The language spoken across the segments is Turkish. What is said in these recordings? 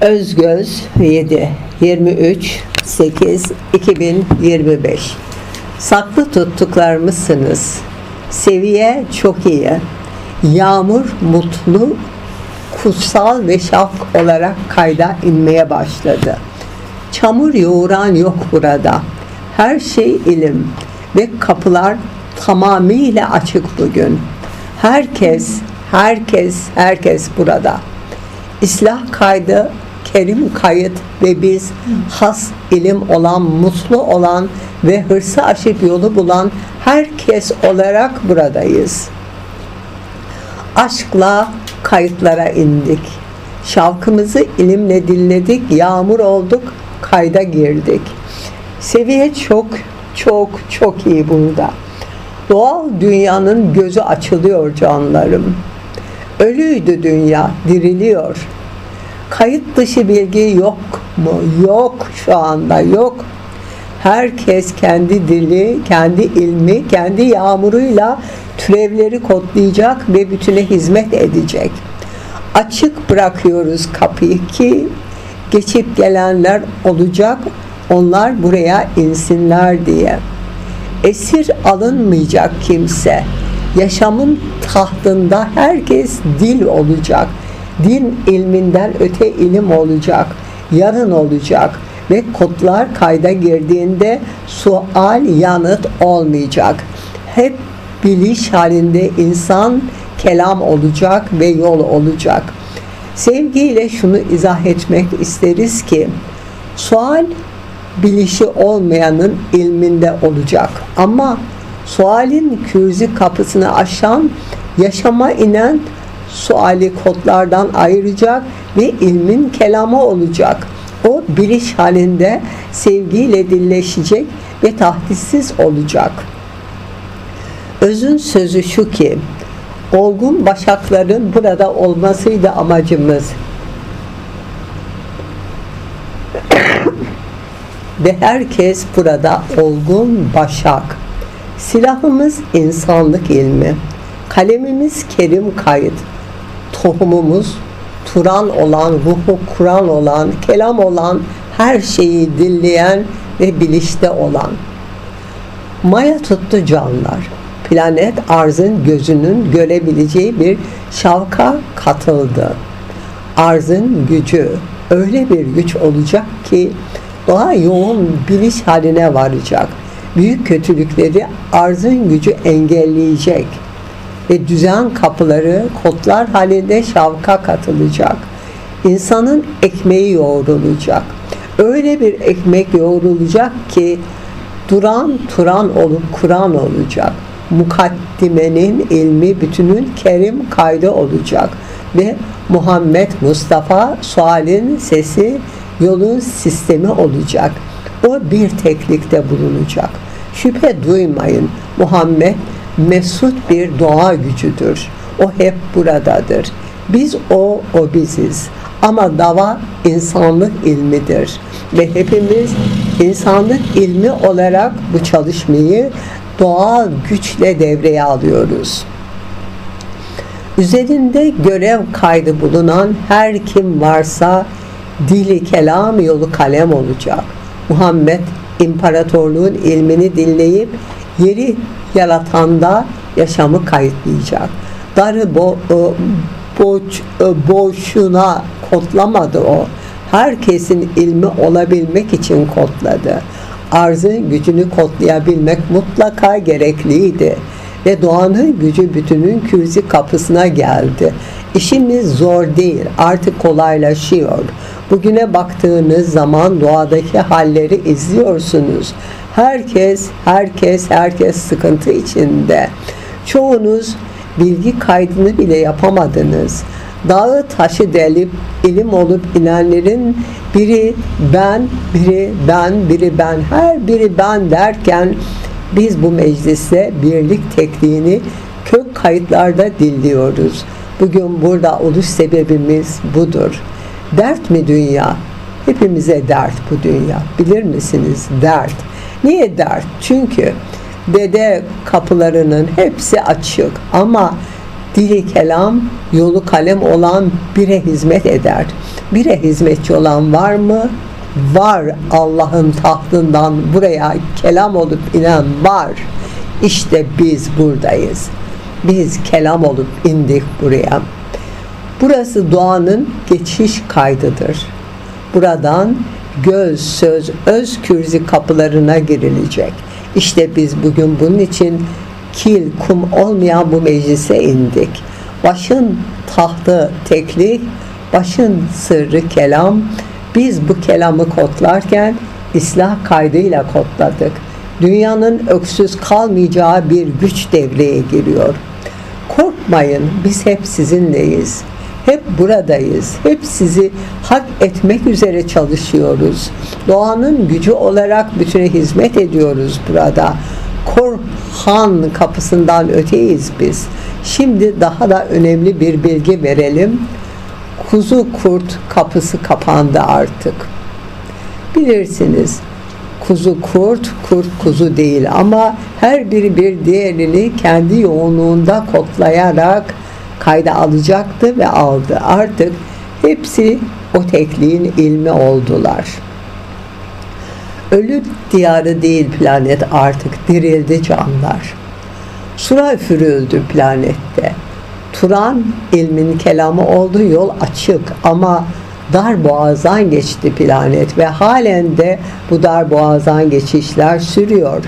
Özgöz 7 23 8 2025 Saklı tuttuklarımızsınız. Seviye çok iyi. Yağmur mutlu, kutsal ve şaf olarak kayda inmeye başladı. Çamur yoğuran yok burada. Her şey ilim ve kapılar tamamıyla açık bugün. Herkes, herkes, herkes burada. İslah kaydı, kerim kayıt ve biz has ilim olan, mutlu olan ve hırsı aşıp yolu bulan herkes olarak buradayız. Aşkla kayıtlara indik. Şarkımızı ilimle dinledik, yağmur olduk, kayda girdik. Seviye çok, çok, çok iyi burada. Doğal dünyanın gözü açılıyor canlarım. Ölüydü dünya, diriliyor. Kayıt dışı bilgi yok mu? Yok şu anda, yok. Herkes kendi dili, kendi ilmi, kendi yağmuruyla türevleri kodlayacak ve bütüne hizmet edecek. Açık bırakıyoruz kapıyı ki geçip gelenler olacak, onlar buraya insinler diye. Esir alınmayacak kimse. Yaşamın tahtında herkes dil olacak. Din ilminden öte ilim olacak. Yarın olacak ve kodlar kayda girdiğinde sual yanıt olmayacak. Hep biliş halinde insan kelam olacak ve yol olacak. Sevgiyle şunu izah etmek isteriz ki sual bilişi olmayanın ilminde olacak. Ama sualin kürzi kapısını aşan, yaşama inen suali kodlardan ayıracak ve ilmin kelamı olacak. O biliş halinde sevgiyle dilleşecek ve tahdissiz olacak. Özün sözü şu ki, olgun başakların burada olmasıydı amacımız. ve herkes burada olgun başak. Silahımız insanlık ilmi. Kalemimiz kerim kayıt. Tohumumuz Turan olan, ruhu Kur'an olan, kelam olan, her şeyi dilleyen ve bilişte olan. Maya tuttu canlar. Planet arzın gözünün görebileceği bir şavka katıldı. Arzın gücü öyle bir güç olacak ki doğa yoğun biliş haline varacak. Büyük kötülükleri arzın gücü engelleyecek ve düzen kapıları kodlar halinde şavka katılacak. İnsanın ekmeği yoğrulacak. Öyle bir ekmek yoğrulacak ki duran turan olup Kur'an olacak. Mukaddimenin ilmi bütünün kerim kaydı olacak ve Muhammed Mustafa sualin sesi yolun sistemi olacak. O bir teklikte bulunacak. Şüphe duymayın. Muhammed mesut bir doğa gücüdür. O hep buradadır. Biz o, o biziz. Ama dava insanlık ilmidir. Ve hepimiz insanlık ilmi olarak bu çalışmayı doğal güçle devreye alıyoruz. Üzerinde görev kaydı bulunan her kim varsa dili kelam yolu kalem olacak. Muhammed imparatorluğun ilmini dinleyip yeri yaratanda yaşamı kayıtlayacak. Darı bo, e, boç, e, boşuna kodlamadı o. Herkesin ilmi olabilmek için kodladı. Arzın gücünü kodlayabilmek mutlaka gerekliydi. Ve doğanın gücü bütünün kürzi kapısına geldi. İşimiz zor değil, artık kolaylaşıyor. Bugüne baktığınız zaman doğadaki halleri izliyorsunuz. Herkes, herkes, herkes sıkıntı içinde. Çoğunuz bilgi kaydını bile yapamadınız. Dağı taşı delip ilim olup inenlerin biri ben, biri ben, biri ben, her biri ben derken biz bu mecliste birlik tekliğini kök kayıtlarda dinliyoruz. Bugün burada oluş sebebimiz budur. Dert mi dünya? Hepimize dert bu dünya. Bilir misiniz? Dert. Niye dert? Çünkü dede kapılarının hepsi açık ama dili kelam, yolu kalem olan bire hizmet eder. Bire hizmetçi olan var mı? Var Allah'ın tahtından buraya kelam olup inen var. İşte biz buradayız. Biz kelam olup indik buraya. Burası doğanın geçiş kaydıdır. Buradan göz, söz, öz kürzi kapılarına girilecek. İşte biz bugün bunun için kil, kum olmayan bu meclise indik. Başın tahtı teklik, başın sırrı kelam. Biz bu kelamı kodlarken İslah kaydıyla kodladık. Dünyanın öksüz kalmayacağı bir güç devreye giriyor. Korkmayın, biz hep sizinleyiz. Hep buradayız. Hep sizi hak etmek üzere çalışıyoruz. Doğanın gücü olarak bütüne hizmet ediyoruz burada. Korhan kapısından öteyiz biz. Şimdi daha da önemli bir bilgi verelim. Kuzu kurt kapısı kapandı artık. Bilirsiniz kuzu kurt, kurt kuzu değil ama her biri bir diğerini kendi yoğunluğunda kodlayarak kayda alacaktı ve aldı. Artık hepsi o tekliğin ilmi oldular. Ölü diyarı değil planet artık dirildi canlar. Sura üfürüldü planette. Turan ilmin kelamı oldu yol açık ama dar boğazdan geçti planet ve halen de bu dar boğazdan geçişler sürüyor.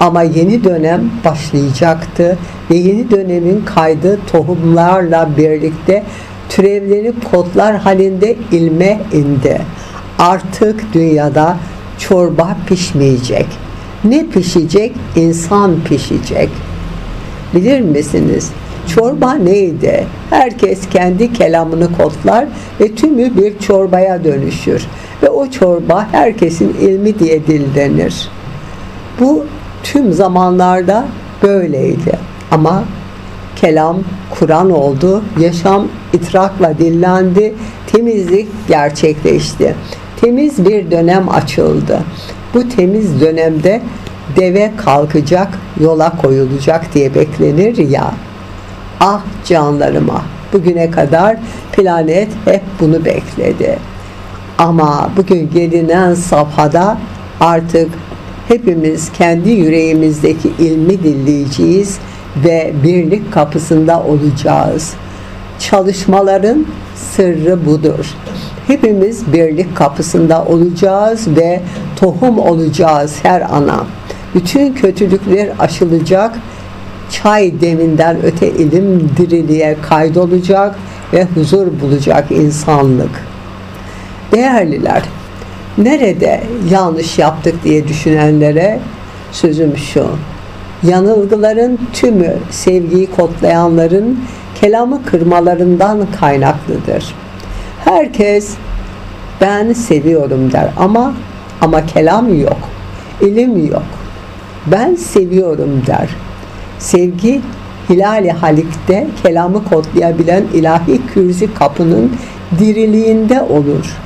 Ama yeni dönem başlayacaktı ve yeni dönemin kaydı tohumlarla birlikte türevlenip kodlar halinde ilme indi. Artık dünyada çorba pişmeyecek. Ne pişecek? İnsan pişecek. Bilir misiniz? Çorba neydi? Herkes kendi kelamını kodlar ve tümü bir çorbaya dönüşür. Ve o çorba herkesin ilmi diye dillenir. Bu tüm zamanlarda böyleydi. Ama kelam Kur'an oldu, yaşam itrakla dillendi, temizlik gerçekleşti. Temiz bir dönem açıldı. Bu temiz dönemde deve kalkacak, yola koyulacak diye beklenir ya. Ah canlarım ah. Bugüne kadar planet hep bunu bekledi. Ama bugün gelinen safhada artık hepimiz kendi yüreğimizdeki ilmi dinleyeceğiz ve birlik kapısında olacağız. Çalışmaların sırrı budur. Hepimiz birlik kapısında olacağız ve tohum olacağız her ana. Bütün kötülükler aşılacak, çay deminden öte ilim diriliğe kaydolacak ve huzur bulacak insanlık. Değerliler, nerede yanlış yaptık diye düşünenlere sözüm şu. Yanılgıların tümü sevgiyi kodlayanların kelamı kırmalarından kaynaklıdır. Herkes ben seviyorum der ama ama kelam yok. ilim yok. Ben seviyorum der. Sevgi Hilali Halik'te kelamı kodlayabilen ilahi kürzi kapının diriliğinde olur.